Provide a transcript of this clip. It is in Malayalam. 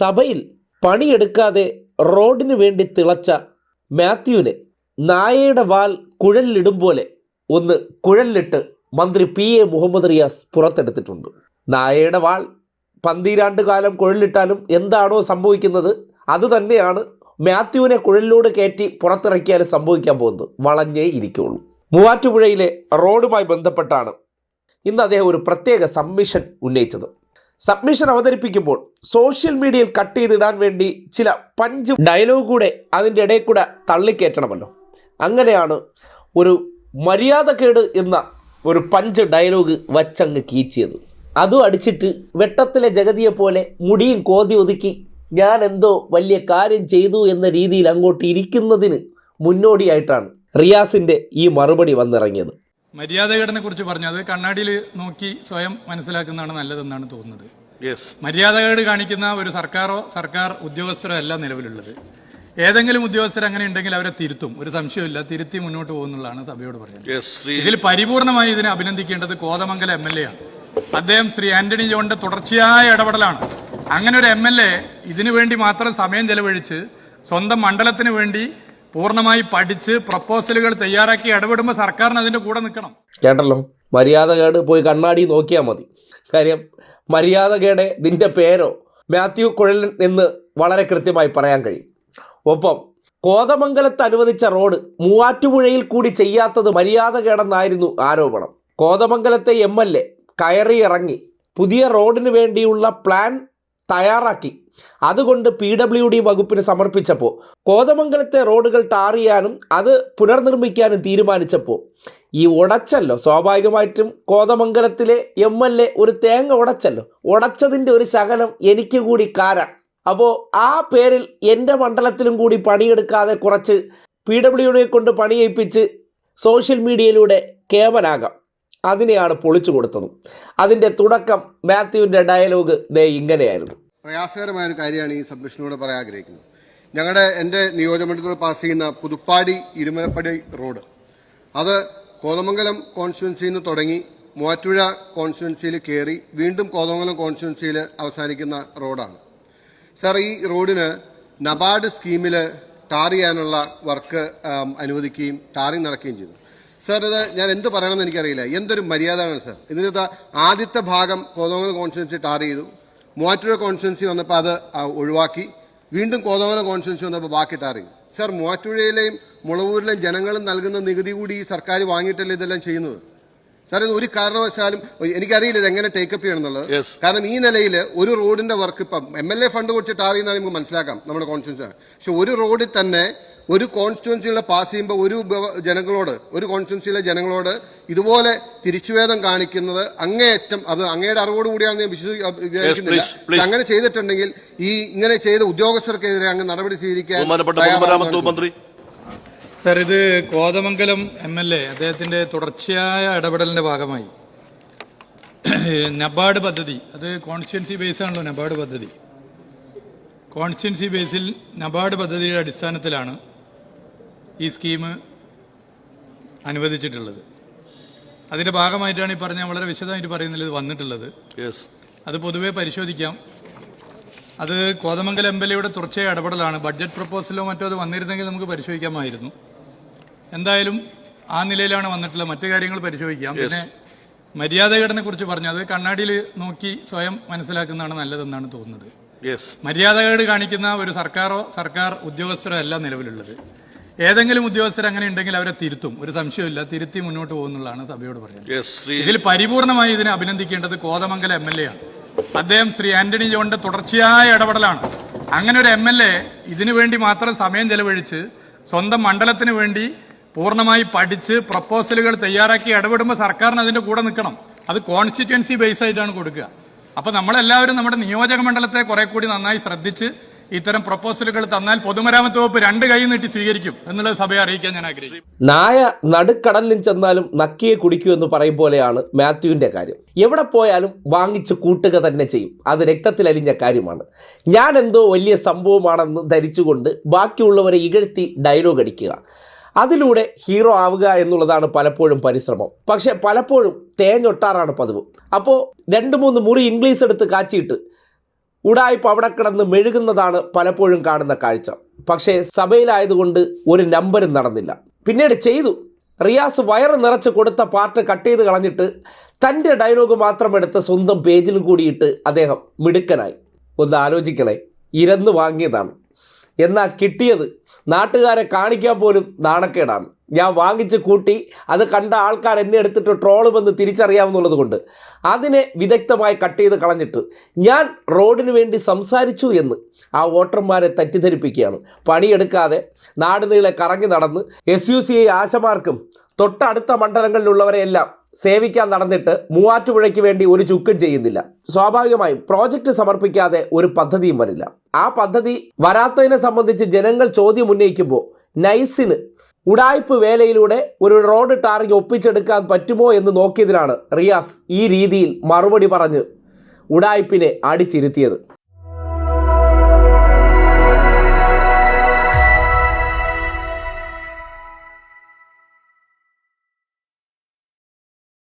സഭയിൽ പണിയെടുക്കാതെ റോഡിന് വേണ്ടി തിളച്ച മാത്യുവിനെ നായയുടെ വാൽ കുഴലിലിടും പോലെ ഒന്ന് കുഴലിലിട്ട് മന്ത്രി പി എ മുഹമ്മദ് റിയാസ് പുറത്തെടുത്തിട്ടുണ്ട്. നായയുടെ വാൾ പന്തിരാണ്ട് കാലം കുഴലിട്ടാലും എന്താണോ സംഭവിക്കുന്നത്? അതുതന്നെയാണ് മാത്യുവിനെ കുഴലിലൂടെ കയറ്റി പുറത്തിറക്കിയാലും സംഭവിക്കാൻ പോകുന്നത്. വളഞ്ഞേ ഇരിക്കുകയുള്ളൂ മൂവാറ്റുപുഴയിലെ റോഡുമായി ബന്ധപ്പെട്ടാണ് ഇന്ന് അദ്ദേഹം ഒരു പ്രത്യേക സബ്മിഷൻ ഉന്നയിച്ചത്. സബ്മിഷൻ അവതരിപ്പിക്കുമ്പോൾ സോഷ്യൽ മീഡിയയിൽ കട്ട് ചെയ്തിടാൻ വേണ്ടി ചില പഞ്ച് ഡയലോഗ് കൂടെ അതിന്റെ ഇടയിൽ കൂടെ തള്ളിക്കയറ്റണമല്ലോ. അങ്ങനെയാണ് ഒരു മര്യാദക്കേട് എന്ന ഒരു പഞ്ച് ഡയലോഗ് വച്ചങ്ങ് കീച്ചിയത്. അതും അടിച്ചിട്ട് വെട്ടത്തിലെ ജഗതിയെ പോലെ മുടിയും കോതി ഒതുക്കി ഞാൻ എന്തോ വലിയ കാര്യം ചെയ്തു എന്ന രീതിയിൽ അങ്ങോട്ട് ഇരിക്കുന്നതിന് മുന്നോടിയായിട്ടാണ് റിയാസിന്റെ ഈ മറുപടി വന്നിറങ്ങിയത്. മര്യാദഘടനെ കുറിച്ച് പറഞ്ഞു. അത് കണ്ണാടിയിൽ നോക്കി സ്വയം മനസ്സിലാക്കുന്നതാണ് നല്ലതെന്നാണ് തോന്നുന്നത്. മര്യാദകേട് കാണിക്കുന്ന ഒരു സർക്കാരോ സർക്കാർ ഉദ്യോഗസ്ഥരോ അല്ല നിലവിലുള്ളത്. ഏതെങ്കിലും ഉദ്യോഗസ്ഥർ അങ്ങനെ ഉണ്ടെങ്കിൽ അവരെ തിരുത്തും. ഒരു സംശയമില്ല തിരുത്തി മുന്നോട്ട് പോകുന്നുള്ളതാണ് സഭയോട് പറയുന്നത്. ഇതിൽ പരിപൂർണമായി ഇതിനെ അഭിനന്ദിക്കേണ്ടത് കോതമംഗലം എം എൽ എ ആണ്. അദ്ദേഹം ശ്രീ ആന്റണി ജോണിന്റെ തുടർച്ചയായ ഇടപെടലാണ്. അങ്ങനെ ഒരു എം എൽ എ ഇതിനു വേണ്ടി മാത്രം സമയം ചെലവഴിച്ച് സ്വന്തം മണ്ഡലത്തിന് വേണ്ടി പൂർണമായി പഠിച്ച് പ്രപ്പോസലുകൾ തയ്യാറാക്കി ഇടപെടുമ്പോൾ സർക്കാരിന് അതിന്റെ കൂടെ നിൽക്കണം. കേട്ടല്ലോ? മര്യാദ മര്യാദകേട് പോയി കണ്ണാടി നോക്കിയാൽ മതി. കാര്യം മര്യാദ മര്യാദകേടെ നിന്റെ പേരോ മാത്യു കുഴലൻ എന്ന് വളരെ കൃത്യമായി പറയാൻ കഴിയും. ഒപ്പം കോതമംഗലത്ത് അനുവദിച്ച റോഡ് മൂവാറ്റുപുഴയിൽ കൂടി ചെയ്യാത്തത് മര്യാദകേടെന്നായിരുന്നു ആരോപണം. കോതമംഗലത്തെ എം എൽ എ കയറി ഇറങ്ങി പുതിയ റോഡിന് വേണ്ടിയുള്ള പ്ലാൻ തയ്യാറാക്കി. അതുകൊണ്ട് പി ഡബ്ല്യു ഡി വകുപ്പിന് സമർപ്പിച്ചപ്പോൾ കോതമംഗലത്തെ റോഡുകൾ ടാർ ചെയ്യാനും അത് പുനർനിർമ്മിക്കാനും തീരുമാനിച്ചപ്പോൾ ഈ ഉടച്ചല്ലോ. സ്വാഭാവികമായിട്ടും കോതമംഗലത്തിലെ എം എൽ എ ഒരു തേങ്ങ ഉടച്ചല്ലോ. ഉടച്ചതിന്റെ ഒരു ശകലം എനിക്ക് കൂടി കാരാം. അപ്പോൾ ആ പേരിൽ എന്റെ മണ്ഡലത്തിലും കൂടി പണിയെടുക്കാതെ കുറച്ച് പി ഡബ്ല്യു ഡിയെ കൊണ്ട് പണിയേൽപ്പിച്ച് സോഷ്യൽ മീഡിയയിലൂടെ കേമനാകാം അതിനെയാണ് പൊളിച്ചു കൊടുത്തതും. അതിന്റെ തുടക്കം മാത്യുവിന്റെ ഡയലോഗ് ദേ ഇങ്ങനെയായിരുന്നു. പ്രയാസകരമായ ഒരു കാര്യമാണ് ഈ സബ്മിഷനോട് പറയാൻ ആഗ്രഹിക്കുന്നത്. ഞങ്ങളുടെ എന്റെ നിയോജകമണ്ഡലത്തിൽ പാസ് ചെയ്യുന്ന പുതുപ്പാടി ഇരുമലപ്പടി റോഡ്. അത് കോതമംഗലം കോൺസ്റ്റിറ്റ്യുവൻസിയിൽ നിന്ന് തുടങ്ങി മൂവാറ്റുപുഴ കോൺസ്റ്റിറ്റ്യുവൻസിയിൽ കയറി വീണ്ടും കോതമംഗലം കോൺസ്റ്റിറ്റ്യുവൻസിയിൽ അവസാനിക്കുന്ന റോഡാണ്. സാർ ഈ റോഡിന് നബാർഡ് സ്കീമിൽ ടാർ ചെയ്യാനുള്ള വർക്ക് അനുവദിക്കുകയും ടാറിങ് നടക്കുകയും ചെയ്തു. സാർ ഇത് ഞാൻ എന്ത് പറയണമെന്ന് എനിക്കറിയില്ല. എന്തൊരു മര്യാദയാണ് സാർ? ഇതിനകത്ത് ആദ്യത്തെ ഭാഗം കോതമംഗലം കോൺസ്റ്റിറ്റ്യുവൻസി ടാർ ചെയ്തു. മൂവാറ്റുപുഴ കോൺസ്റ്റിറ്റ്യുവൻസി വന്നപ്പോൾ അത് ഒഴിവാക്കി. വീണ്ടും കോതമംഗലം കോൺസ്റ്റിറ്റ്യുവൻസി വന്നപ്പോൾ ബാക്കി ടാർ ചെയ്തു. സാർ മൂവാറ്റുപുഴയിലെയും മുളവൂരിലെയും ജനങ്ങളും നൽകുന്ന നികുതി കൂടി ഈ സർക്കാർ വാങ്ങിയിട്ടല്ലേ ഇതെല്ലാം ചെയ്യുന്നത്? സാർ ഇത് ഒരു കാരണവശാലും എനിക്കറിയില്ല ഇത് എങ്ങനെ ടേക്കപ്പ് ചെയ്യണം എന്നുള്ളത്. കാരണം ഈ നിലയിൽ ഒരു റോഡിന്റെ വർക്ക് ഇപ്പം എം എൽ എ ഫണ്ട് കൊടുത്ത് ടാർ നമുക്ക് മനസ്സിലാക്കാം നമ്മുടെ കോൺസ്റ്റിറ്റ്യൻസി പക്ഷെ ഒരു റോഡിൽ തന്നെ ഒരു കോൺസ്റ്റിറ്റ്യുവൻസിയുടെ പാസ് ചെയ്യുമ്പോൾ ഒരു ജനങ്ങളോട് ഒരു കോൺസ്റ്റിറ്റ്യുവൻസിയിലെ ജനങ്ങളോട് ഇതുപോലെ തിരിച്ചുവേദം കാണിക്കുന്നത് അങ്ങേയറ്റം അത് അങ്ങയുടെ അറിവോട് കൂടിയാണ് ഞാൻ വിശ്വസിക്കുന്നില്ല അങ്ങനെ ചെയ്തിട്ടുണ്ടെങ്കിൽ ഈ ഇങ്ങനെ ചെയ്ത ഉദ്യോഗസ്ഥർക്കെതിരെ അങ്ങ് നടപടി സ്വീകരിക്കാൻ മന്ത്രി സർ ഇത് കോതമംഗലം എം എൽ എ അദ്ദേഹത്തിന്റെ തുടർച്ചയായ ഇടപെടലിന്റെ ഭാഗമായി. നബാർഡ് പദ്ധതി അത് കോൺസ്റ്റിറ്റ്യൻസി ബേസ് ആണല്ലോ നബാർഡ് പദ്ധതി. കോൺസ്റ്റിറ്റ്യൻസി ബേസിൽ നബാർഡ് പദ്ധതിയുടെ അടിസ്ഥാനത്തിലാണ് ഈ സ്കീം അനുവദിച്ചിട്ടുള്ളത്. അതിന്റെ ഭാഗമായിട്ടാണ് ഈ പറഞ്ഞ വളരെ വിശദമായിട്ട് പറയുന്നില്ല ഇത് വന്നിട്ടുള്ളത്. യെസ് അത് പൊതുവേ പരിശോധിക്കാം. അത് കോതമംഗലം എം എൽ എയുടെ തുടർച്ചയായ ഇടപെടലാണ്. ബഡ്ജറ്റ് പ്രപ്പോസലോ മറ്റോ അത് വന്നിരുന്നെങ്കിൽ നമുക്ക് പരിശോധിക്കാമായിരുന്നു. എന്തായാലും ആ നിലയിലാണ് വന്നിട്ടുള്ളത് മറ്റു കാര്യങ്ങൾ പരിശോധിക്കാം. പിന്നെ മര്യാദഘടനെ കുറിച്ച് പറഞ്ഞു. അത് കണ്ണാടിയിൽ നോക്കി സ്വയം മനസ്സിലാക്കുന്നതാണ് നല്ലതെന്നാണ് തോന്നുന്നത്. മര്യാദകേട് കാണിക്കുന്ന ഒരു സർക്കാരോ സർക്കാർ ഉദ്യോഗസ്ഥരോ അല്ല നിലവിലുള്ളത്. ഏതെങ്കിലും ഉദ്യോഗസ്ഥർ അങ്ങനെ ഉണ്ടെങ്കിൽ അവരെ തിരുത്തും. ഒരു സംശയമില്ല തിരുത്തി മുന്നോട്ട് പോകുന്നുള്ളതാണ് സഭയോട് പറയുന്നത്. ഇതിൽ പരിപൂർണമായി ഇതിനെ അഭിനന്ദിക്കേണ്ടത് കോതമംഗലം എം എൽ എ ആണ്. അദ്ദേഹം ശ്രീ ആന്റണി ജോണിന്റെ തുടർച്ചയായ ഇടപെടലാണ്. അങ്ങനെ ഒരു എം എൽ എ ഇതിനു വേണ്ടി മാത്രം സമയം ചെലവഴിച്ച് സ്വന്തം മണ്ഡലത്തിന് വേണ്ടി പൂർണമായി പഠിച്ച് പ്രപ്പോസലുകൾ തയ്യാറാക്കി ഇടപെടുമ്പോൾ സർക്കാരിന് അതിന്റെ കൂടെ നിൽക്കണം. അത് കോൺസ്റ്റിറ്റ്യുവൻസി ബേസ് ആയിട്ടാണ് കൊടുക്കുക. അപ്പൊ നമ്മളെല്ലാവരും നമ്മുടെ നിയോജക മണ്ഡലത്തെ കുറെ കൂടി നന്നായി ശ്രദ്ധിച്ച് ഇത്തരം പ്രപ്പോസലുകൾ തന്നാൽ പൊതുമരാമത്ത് വകുപ്പ് രണ്ട് കൈ നീട്ടി സ്വീകരിക്കും എന്നുള്ളത് സഭയെ അറിയിക്കാൻ ഞാൻ ആഗ്രഹിക്കുന്നു. നായ നടുക്കടലിൽ ചെന്നാലും നക്കിയെ കുടിക്കൂ എന്ന് പറയും പോലെയാണ് മാത്യുവിന്റെ കാര്യം. എവിടെ പോയാലും വാങ്ങിച്ച് കൂട്ടുക തന്നെ ചെയ്യും. അത് രക്തത്തിലലിഞ്ഞ കാര്യമാണ്. ഞാൻ എന്തോ വലിയ സംഭവമാണെന്ന് ധരിച്ചുകൊണ്ട് ബാക്കിയുള്ളവരെ ഇകഴ്ത്തി ഡയലോഗ് അടിക്കുക. അതിലൂടെ ഹീറോ ആവുക എന്നുള്ളതാണ് പലപ്പോഴും പരിശ്രമം. പക്ഷെ പലപ്പോഴും തേഞ്ഞൊട്ടാറാണ് പതിവ്. അപ്പോൾ രണ്ട് മൂന്ന് മുറി ഇംഗ്ലീഷ് എടുത്ത് കാച്ചിയിട്ട് ഉടായ്പ അവിടെ കിടന്ന് മെഴുകുന്നതാണ് പലപ്പോഴും കാണുന്ന കാഴ്ച. പക്ഷേ സഭയിലായതുകൊണ്ട് ഒരു നമ്പരും നടന്നില്ല. പിന്നീട് ചെയ്തു. റിയാസ് വയറ് നിറച്ച് കൊടുത്ത പാർട്ട് കട്ട് ചെയ്ത് കളഞ്ഞിട്ട് തന്റെ ഡയലോഗ് മാത്രം എടുത്ത് സ്വന്തം പേജിൽ കൂടിയിട്ട് അദ്ദേഹം മിടുക്കനായി. ഒന്ന് ആലോചിക്കണേ. ഇരന്ന് വാങ്ങിയതാണ്. എന്നാൽ കിട്ടിയത് നാട്ടുകാരെ കാണിക്കാൻ പോലും നാണക്കേടാണ്. ഞാൻ വാങ്ങിച്ച് കൂട്ടി അത് കണ്ട ആൾക്കാർ എന്നെ എടുത്തിട്ട് ട്രോളുമെന്ന് തിരിച്ചറിയാവുന്നുള്ളത് കൊണ്ട് അതിനെ വിദഗ്ധമായി കട്ട് ചെയ്ത് കളഞ്ഞിട്ട് ഞാൻ റോഡിന് വേണ്ടി സംസാരിച്ചു എന്ന് ആ വോട്ടർമാരെ തെറ്റിദ്ധരിപ്പിക്കുകയാണ്. പണിയെടുക്കാതെ നാട് നീളെ കറങ്ങി നടന്ന് എസ് യു സി ആശമാർക്കും തൊട്ടടുത്ത മണ്ഡലങ്ങളിലുള്ളവരെയെല്ലാം സേവിക്കാൻ നടന്നിട്ട് മൂവാറ്റുപുഴയ്ക്ക് വേണ്ടി ഒരു ചുക്കും ചെയ്യുന്നില്ല. സ്വാഭാവികമായും പ്രോജക്റ്റ് സമർപ്പിക്കാതെ ഒരു പദ്ധതിയും വരില്ല. ആ പദ്ധതി വരാത്തതിനെ സംബന്ധിച്ച് ജനങ്ങൾ ചോദ്യം ഉന്നയിക്കുമ്പോൾ നൈസിന് ഉടായ്പ് വേലയിലൂടെ ഒരു റോഡ് ടാറിങ് ഒപ്പിച്ചെടുക്കാൻ പറ്റുമോ എന്ന് നോക്കിയതിനാണ് റിയാസ് ഈ രീതിയിൽ മറുപടി പറഞ്ഞ് ഉടായ്പിനെ അടിച്ചിരുത്തിയത്.